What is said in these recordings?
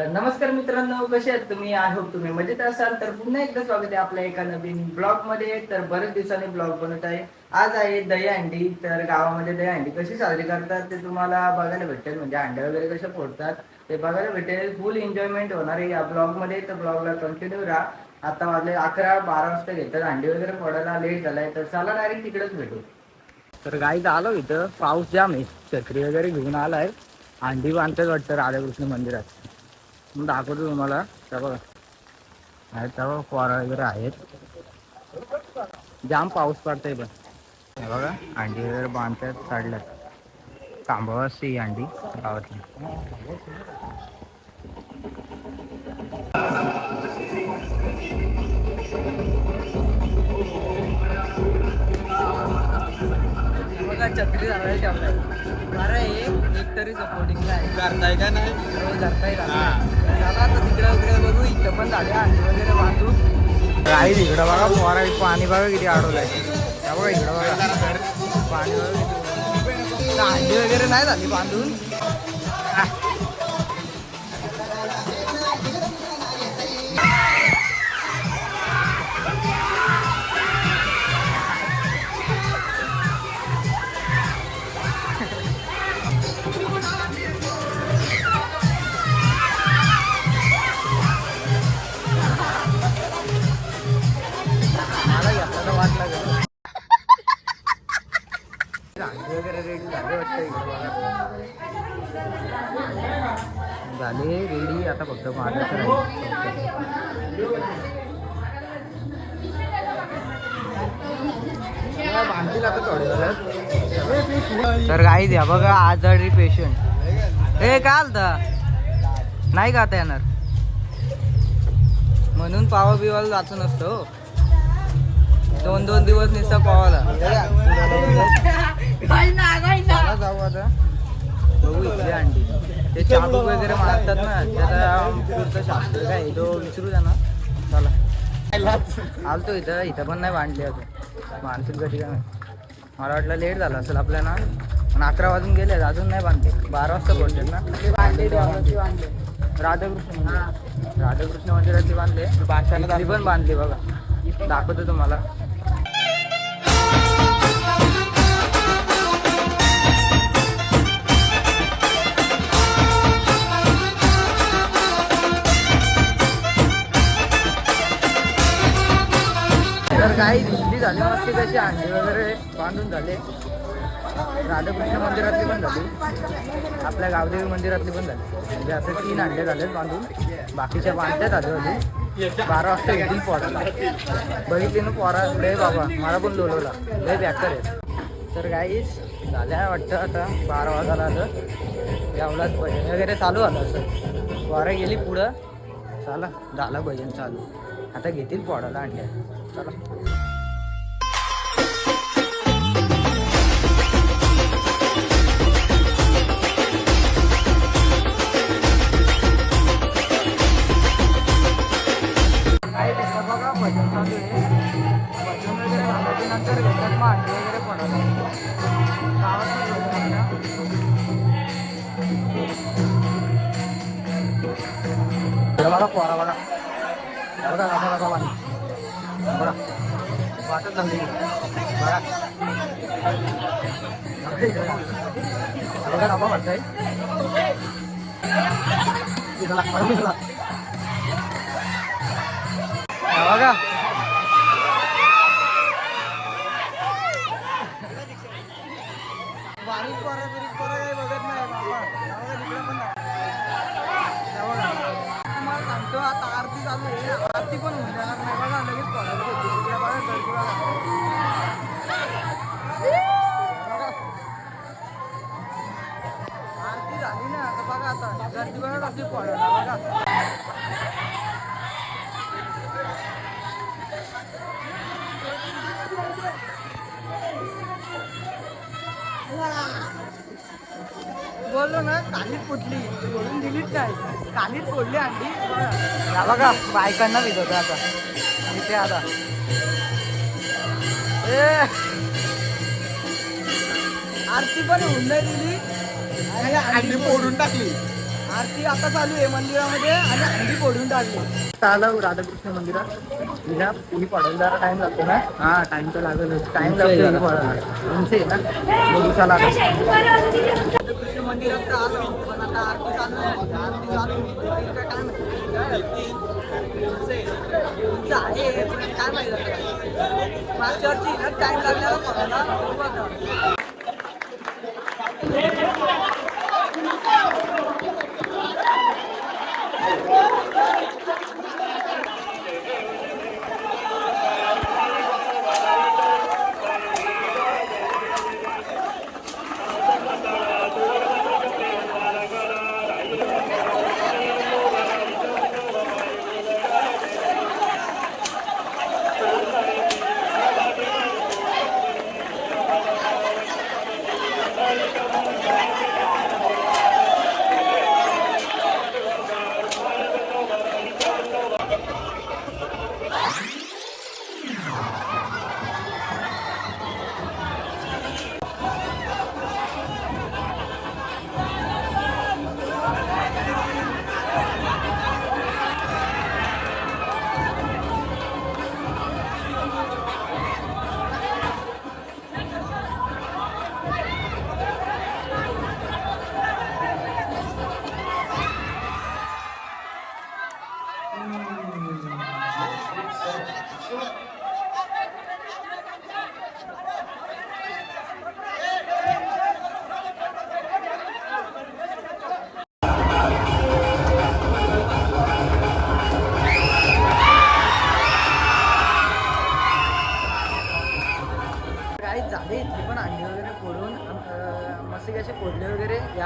तर नमस्कार मित्रांनो कसे आहेत तुम्ही? आय होप तुम्ही मजेत असाल. तर पुन्हा एकदा स्वागत आहे आपल्या एका नवीन ब्लॉगमध्ये तर बरेच दिवसांनी ब्लॉग बनवत आहे. आज आहे दहीहंडी. तर गावामध्ये दहीहंडी कशी साजरी करतात ते तुम्हाला बघायला भेटेल. म्हणजे अंड्या वगैरे कशा फोडतात ते बघायला भेटेल. फुल एन्जॉयमेंट होणार आहे या ब्लॉगमध्ये तर ब्लॉगला कंटिन्यू राहा. आता वाजले अकरा बारा वाजता घेतात. अंडी वगैरे फोडायला लेट झालाय. तर चला डायरेक्ट तिकडेच भेटू. तर गाईत आलो इथं. पाऊस जाम आहे. छत्री वगैरे घेऊन आलाय. अंडी बांधतात वाटतं. राधाकृष्ण मंदिरात. दाखवतो तुम्हाला. त्या बघा. आहेत तेव्हा फवारा वगैरे आहेत. जाम पाऊस पडतोय पण हे बघा अंडी वगैरे बांधतात काढल्यात तांबवा असते ही अंडी गावातली. बघा छत्री झाला ठेवलाय. बरं आहे एक तरी सपोर्टिंग आहे. करताय का नाही? रोज धरताय का? चला आता तिकडे वगैरे बघू इथं पण झाले अंडी वगैरे बांधू काही तिकडं बघा पोरा पाणी बघा किती अडवलंय त्या बघा इकडं बघा. पाणी बघा अंडी वगैरे नाही झाली बांधून? अंडी वगैरे रेडी झाले वाटतं रेडी आता फक्त मागायचं बांधतील आता थोडे तर काही द्या बघा आजारी पेशंट ए का आलता? नाही का आता येणार. म्हणून पावा बिवाला जातो नसतो हो. दोन दोन दिवस नुसता पावाला. चला जाऊ आता. बघू इथली अंडी. ते चाबूक वगैरे मारतात ना त्याचा पुढचं शास्त्र काय तो विसरू द्या ना. चला. आलतो इथं इथं पण नाही बांधले अजून. मानसिक गती काय. मला वाटलं लेट झालं असेल आपल्याला पण अकरा वाजून गेले अजून नाही बांधले बारा वाजता पोहोचले ना. राधाकृष्ण राधाकृष्ण मंदिरातली बांधले पण बांधली बघा. दाखवतो तुम्हाला. काही दिंडी झाली मस्ती कशी अंडी वगैरे बांधून झाले. राधाकृष्ण मंदिरातली पण झाली. आपल्या गावदेवी मंदिरातली पण झाली. म्हणजे असं तीन अंडे झालेत बांधून. बाकीच्या बांधण्यात आले होते बारा वाजता येतील पोराला बघितली ना पोरा? लय बाबा मला पण लोलवला लय बॅकर आहे तर काहीच झाल्या वाटतं आता बारा वाजायला आलं. यावलाच भजन वगैरे चालू आलं असं. पोरं गेली पुढं. चला झालं भजन चालू. आता घेतील पोडाला अंड्या. चला बघा पोरा बघा बघा बघा बघा पाणी बघा वाटत चालली बघा बघा. बारीक पोरं बिरीक पोरं काही बघत नाही बाबा. तिकडे पण नाही. तुम्हाला सांगतो आता आरती चालू आहे. आरती पण होऊन बोललो ना कालीच फुटली बोलून दिलीच नाही. कालीच फोडली आणली बघा बायकांना विजवतो आता. इथे आता. आरती पण होऊन नाही दिली अंडी फोडून टाकली. आरती आता चालू आहे मंदिरामध्ये आणि अंडी फोडून टाकली. आलं राधाकृष्ण मंदिरात. जरा टाइम लागतो ना? हा टाइम तर लागेल टाइम लागतो आहे ना? बघू चला मंदिरात तर आलो पण आता आरती चालू आहे आरती चालू आहे. काय माहिती? उंच आहे. पण काय माहिती मागच्या वर्षी ना लागलेला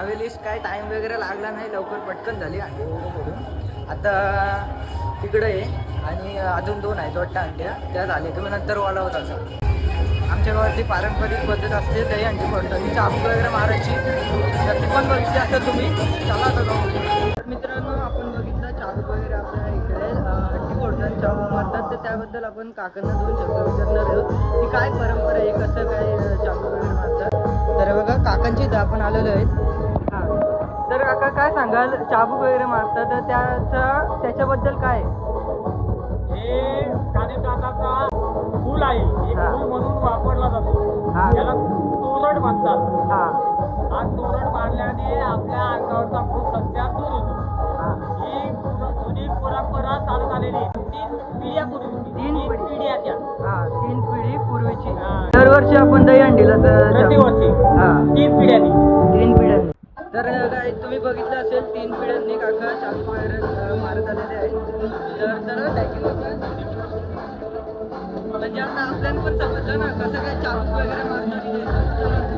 यावेळेस काय टाईम वगैरे लागला नाही लवकर पटकन झाली. अंडी आता तिकडं आहे आणि अजून दोन आहेत वाटतं अंड्या. त्या झाल्या. की मग नंतर वाला होता असं. आमच्या गावातली पारंपरिक पद्धत असते दही अंडी फोडतात ती चाबूक वगैरे मारायची तर ती पण बघितली असतात तुम्ही. चला आता जाऊ. तर मित्रांनो आपण बघितलं चाबूक वगैरे आपल्या इकडे अं, अंडी फोडतात चाबूक मारतात तर त्याबद्दल आपण काकांना दोन शब्द विचारणार आहोत. की काय परंपरा आहे कसं काय अं, वगैरे मारतात. तर बघा काकांची इथं आपण आलेलो आहेत तर काका काय सांगाल? चाबूक वगैरे मारतात तर त्याचा त्याच्याबद्दल काय? हे कानिदाताचा फूल आहे. एक हा. फूल म्हणून वापरला जातो. हा. याला तोरण म्हणतात हां. हा तोरण मारल्याने आपल्या अंगावरचा खूप संचार दूर होतो. हां. ही जुनी परंपरा चालू झालेली आहे. तीन पिढ्या पूर्वी तीन पिढी. पिढ्याच्या. हा तीन पिढी पूर्वीची. हा. दरवर्षी आपण दही अंडीला तर प्रतिवर्षी. हा. तीन पिढ्यांनी. तुम्ही बघितलं असेल तीन पिढ्यांनी काका चालू वगैरे मारत आलेले आहेत. तर चला टॅकिंग म्हणजे आता आपल्याला पण समजलं ना कसं काय चालू वगैरे मारतात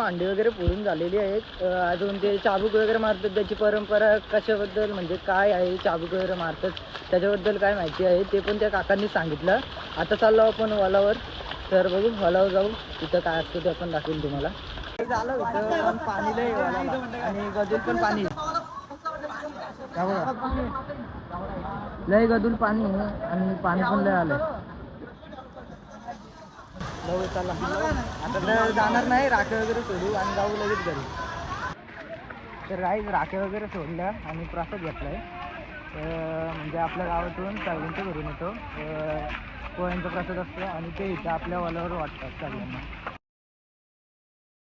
अंडी वगैरे फोडून झालेली आहेत. अजून ते चाबूक वगैरे मारतात त्याची परंपरा कशाबद्दल म्हणजे काय आहे चाबूक वगैरे मारतात त्याच्याबद्दल काय माहिती आहे ते पण त्या काकांनी सांगितलं. आता चाललो आपण वालावर तर बघू हॉलावर जाऊ. तिथं काय असतं ते आपण दाखवेल तुम्हाला. झालं पाणी लय आहे आणि गजूल पण पाणी लय पाणी आणि पाणी पण लय आलंय. जाऊ चला आता तर जाणार नाही राखे वगैरे सोडू आणि जाऊ लगेच घरी. तर राईज राखे वगैरे सोडल्या आणि प्रसाद घेतलाय. आहे म्हणजे आपल्या गावातून सगळ्यांच्या घरून येतो. पोह्यांचा पोळ्यांचा प्रसाद असतो आणि ते इथं आपल्या वालावर वाटतात सगळ्यांना.